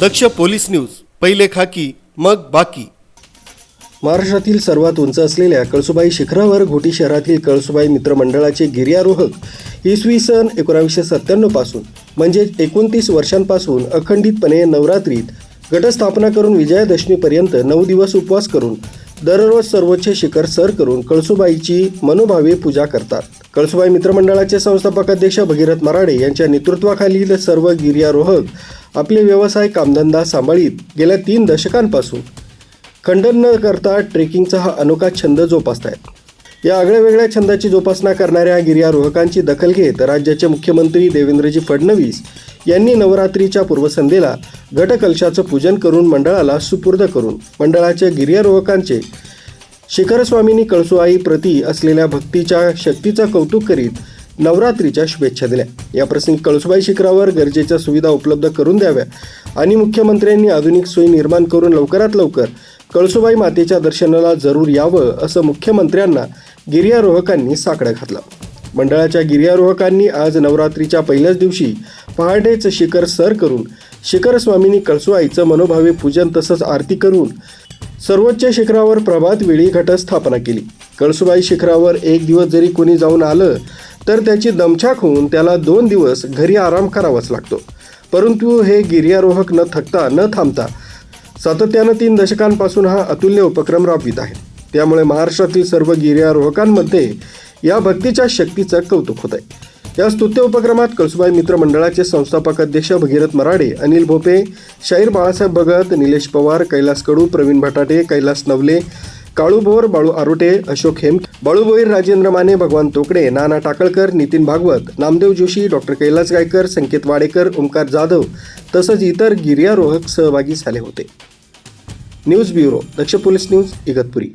दक्ष police news पहिले खाकी मग बाकी. महाराष्ट्रातील सर्वात उंच असलेल्या कळसुबाई शिखरावर घोटी शहरातील कळसुबाई मित्रमंडळाचे गिर्यारोहक इसवी सन एकोणावीसशे सत्त्याण्णवपासून म्हणजे एकोणतीस वर्षांपासून अखंडितपणे नवरात्रीत घटस्थापना करून विजयादशमीपर्यंत नऊ दिवस उपवास करून दररोज सर्वोच्च शिखर सर करून कळसुबाईची मनोभावे पूजा करतात. कळसुबाई मित्रमंडळाचे संस्थापक अध्यक्ष भगीरथ मराडे यांच्या नेतृत्वाखालील सर्व गिर्यारोहक आपले व्यवसाय कामधंदा सांभाळीत गेल्या तीन दशकांपासून. खंडन न करता ट्रेकिंगचा हा अनोखा छंद जोपासतायत. या आगळ्या वेगळ्या छंदाची जोपासना करणाऱ्या गिर्यारोहकांची दखल घेत राज्याचे मुख्यमंत्री देवेंद्रजी फडणवीस यांनी नवरात्रीच्या पूर्वसंध्येला घटकलशाचं पूजन करून मंडळाला सुपूर्द करून मंडळाच्या गिर्यारोहकांचे शिखरस्वामींनी कळसुआई प्रती असलेल्या भक्तीच्या शक्तीचं कौतुक करीत नवरात्रीच्या शुभेच्छा दिल्या. याप्रसंगी कळसुबाई शिखरावर गरजेच्या सुविधा उपलब्ध करून द्याव्या आणि मुख्यमंत्र्यांनी आधुनिक सोयी निर्माण करून लवकरात लवकर कळसुबाई मातेच्या दर्शनाला जरूर यावं असं मुख्यमंत्र्यांना गिर्यारोहकांनी साकडं घातलं. मंडळाच्या गिर्यारोहकांनी आज नवरात्रीच्या पहिल्याच दिवशी पहाटेच शिखर सर करून शिखरस्वामींनी कळसुआईचं मनोभावे पूजन तसंच आरती करून सर्वोच्च शिखरावर प्रभात वेळी घटस्थापना केली. कळसुबाई शिखरावर एक दिवस जरी कोणी जाऊन आलं तर त्याची दमछाक होऊन त्याला दोन दिवस घरी आराम करावाच लागतो. परंतु हे गिर्यारोहक न थकता न थांबता सातत्यानं तीन दशकांपासून हा अतुल्य उपक्रम राबवित आहे. त्यामुळे महाराष्ट्रातील सर्व गिर्यारोहकांमध्ये या भक्तीच्या शक्तीचं कौतुक होत आहे या स्तुत्य उपक्रमात कळसुबाई मित्र मंडळाचे संस्थापक अध्यक्ष भगीरथ मराडे अनिल भोपे शाहीर बाळासाहेब भगत निलेश पवार कैलास कडू प्रवीण भटाटे कैलास नवले काळूभोर बाळू आरोटे अशोक हेम बाळू भोईर राजेंद्र माने भगवान तोकडे नाना टाकळकर नितीन भागवत नामदेव जोशी डॉक्टर कैलास गायकर संकेत वाडेकर ओंकार जाधव तसंच इतर गिर्यारोहक सहभागी झाले होते. News bureau Daksh police news Igatpuri.